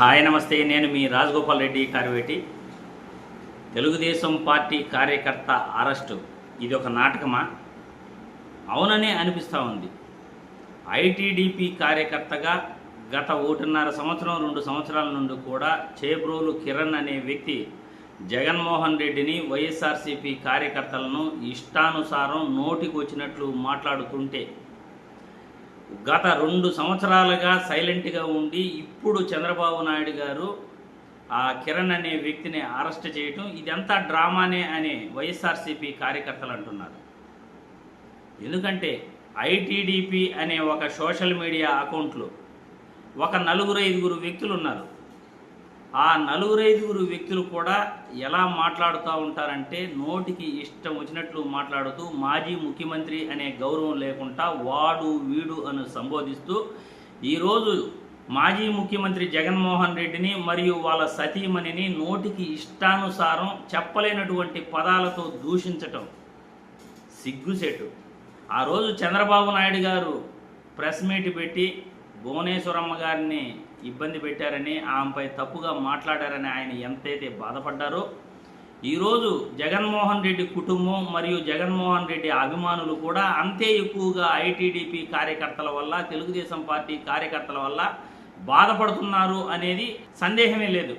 Hi నమస్తే. నేను మీ రాజగోపాల్ రెడ్డి కారువేటి. తెలుగుదేశం పార్టీ కార్యకర్త అరెస్టు. ఇది ఒక నాటకమా? అవుననే అనిపిస్తూ ఉంది. ఐటీడీపీ కార్యకర్తగా గత ఒకటిన్నర సంవత్సరం రెండు సంవత్సరాల నుండి కూడా చేబ్రోలు కిరణ్ అనే వ్యక్తి జగన్మోహన్ రెడ్డిని వైఎస్ఆర్సీపీ కార్యకర్తలను ఇష్టానుసారం నోటికొచ్చినట్లు మాట్లాడుతుంటే గత రెండు సంవత్సరాలుగా సైలెంట్గా ఉండి ఇప్పుడు చంద్రబాబు నాయుడు గారు ఆ కిరణ్ అనే వ్యక్తిని అరెస్ట్ చేయటం ఇదంతా డ్రామానే అని వైఎస్ఆర్సీపీ కార్యకర్తలు అంటున్నారు. ఎందుకంటే ఐటీడీపీ అనే ఒక సోషల్ మీడియా అకౌంట్లో ఒక నలుగురు ఐదుగురు వ్యక్తులు ఉన్నారు. ఆ నలుగురు ఐదుగురు వ్యక్తులు కూడా ఎలా మాట్లాడుతూ ఉంటారంటే నోటికి ఇష్టం వచ్చినట్లు మాట్లాడుతూ మాజీ ముఖ్యమంత్రి అనే గౌరవం లేకుండా వాడు వీడు అని సంబోధిస్తూ ఈరోజు మాజీ ముఖ్యమంత్రి జగన్మోహన్ రెడ్డిని మరియు వాళ్ళ సతీమణిని నోటికి ఇష్టానుసారం చెప్పలేనటువంటి పదాలతో దూషించటం సిగ్గుసేటు. ఆ రోజు చంద్రబాబు నాయుడు గారు ప్రెస్ మీట్ పెట్టి భువనేశ్వరమ్మ గారిని ఇబ్బంది పెట్టారని ఆమెపై తప్పుగా మాట్లాడారని ఆయన ఎంతైతే బాధపడ్డారో ఈరోజు జగన్మోహన్ రెడ్డి కుటుంబం మరియు జగన్మోహన్ రెడ్డి అభిమానులు కూడా అంతే ఎక్కువగా ఐటీడీపీ కార్యకర్తల వల్ల తెలుగుదేశం పార్టీ కార్యకర్తల వల్ల బాధపడుతున్నారు అనేది సందేహమే లేదు.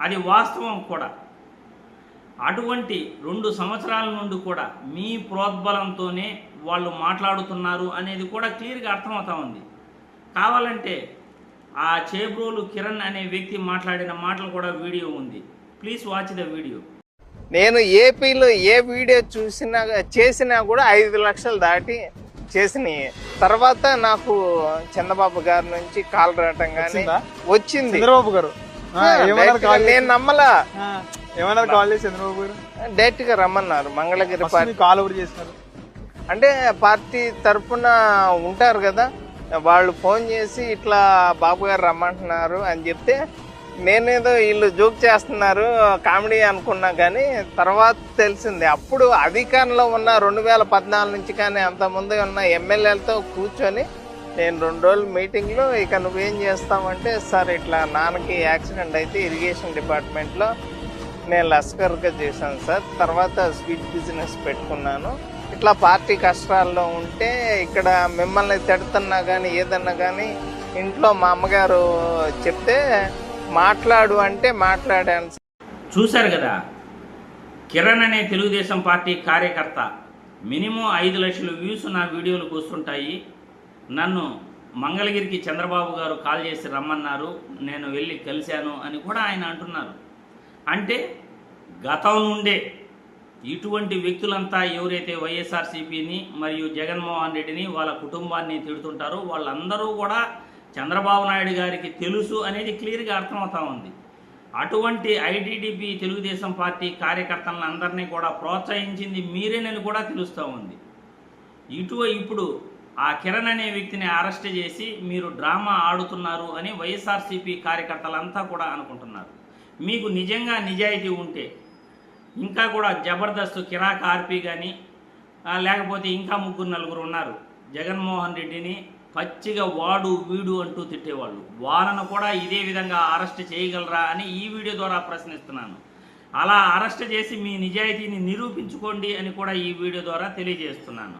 అది వాస్తవం కూడా. అటువంటి రెండు సంవత్సరాల నుండి కూడా మీ ప్రోద్బలంతోనే వాళ్ళు మాట్లాడుతున్నారు అనేది కూడా క్లియర్గా అర్థమవుతా ఉంది. కావాలంటే ఆ చేబ్రోలు కిరణ్ అనే వ్యక్తి మాట్లాడిన మాటలు కూడా వీడియో ఉంది. Please watch the video. నేను ఏపీలో ఏ వీడియో చూసినా చేసినా కూడా ఐదు లక్షలు దాటి చేసినాయి. తర్వాత నాకు చంద్రబాబు గారి నుంచి కాల్ రావటం కానీ వచ్చిందా? చంద్రబాబు గారు? నేను నమ్మలా. ఏమన్నారు కాల్ చేసి చంద్రబాబు గారు? డైరెక్ట్గా రమ్మన్నారు. మంగళగిరి పార్టీ కాల్ ఎవరు చేసినారు? అంటే పార్టీ తరఫున ఉంటారు కదా. వాళ్ళు ఫోన్ చేసి ఇట్లా బాబు గారు రమ్మంటున్నారు అని చెప్తే నేనేదో వీళ్ళు జోక్ చేస్తున్నారు కామెడీ అనుకున్నా కానీ తర్వాత తెలిసింది. అప్పుడు అధికారంలో ఉన్న రెండు వేల పద్నాలుగు నుంచి కానీ అంతకుముందు ఉన్న ఎమ్మెల్యేలతో కూర్చొని నేను రెండు రోజులు మీటింగ్లో ఇక నువ్వేం చేస్తావంటే సార్ ఇట్లా నాన్నకి యాక్సిడెంట్ అయితే ఇరిగేషన్ డిపార్ట్మెంట్లో నేను లస్కర్గా చేశాను సార్. తర్వాత స్వీట్ బిజినెస్ పెట్టుకున్నాను. ఇట్లా పార్టీ కష్టాల్లో ఉంటే ఇక్కడ మిమ్మల్ని తిడుతున్నా కానీ ఏదన్నా కానీ ఇంట్లో మా అమ్మగారు చెప్తే మాట్లాడు అంటే మాట్లాడాను. చూశారు కదా? కిరణ్ అనే తెలుగుదేశం పార్టీ కార్యకర్త మినిమం ఐదు లక్షల వ్యూస్ నా వీడియోలకు వస్తుంటాయి నన్ను మంగళగిరికి చంద్రబాబు గారు కాల్ చేసి రమ్మన్నారు. నేను వెళ్ళి కలిశాను అని కూడా ఆయన అంటున్నారు. అంటే గతం నుండే ఇటువంటి వ్యక్తులంతా ఎవరైతే వైఎస్ఆర్సీపీని మరియు జగన్మోహన్ రెడ్డిని వాళ్ళ కుటుంబాన్ని తిడుతుంటారో వాళ్ళందరూ కూడా చంద్రబాబు నాయుడు గారికి తెలుసు అనేది క్లియర్గా అర్థమవుతా ఉంది. అటువంటి ఐటీడీపీ తెలుగుదేశం పార్టీ కార్యకర్తలను అందరినీ కూడా ప్రోత్సహించింది మీరేనని కూడా తెలుస్తూ ఉంది. ఇటు ఇప్పుడు ఆ కిరణ్ అనే వ్యక్తిని అరెస్ట్ చేసి మీరు డ్రామా ఆడుతున్నారు అని వైఎస్ఆర్సీపీ కార్యకర్తలంతా కూడా అనుకుంటున్నారు. మీకు నిజంగా నిజాయితీ ఉంటే ఇంకా కూడా జబర్దస్త్ కిరాక్ ఆర్పి కానీ లేకపోతే ఇంకా ముగ్గురు నలుగురు ఉన్నారు. జగన్మోహన్ రెడ్డిని పచ్చిగా వాడు వీడు అంటూ తిట్టేవాళ్ళు. వాళ్ళను కూడా ఇదే విధంగా అరెస్ట్ చేయగలరా అని ఈ వీడియో ద్వారా ప్రశ్నిస్తున్నాను. అలా అరెస్ట్ చేసి మీ నిజాయితీని నిరూపించుకోండి అని కూడా ఈ వీడియో ద్వారా తెలియజేస్తున్నాను.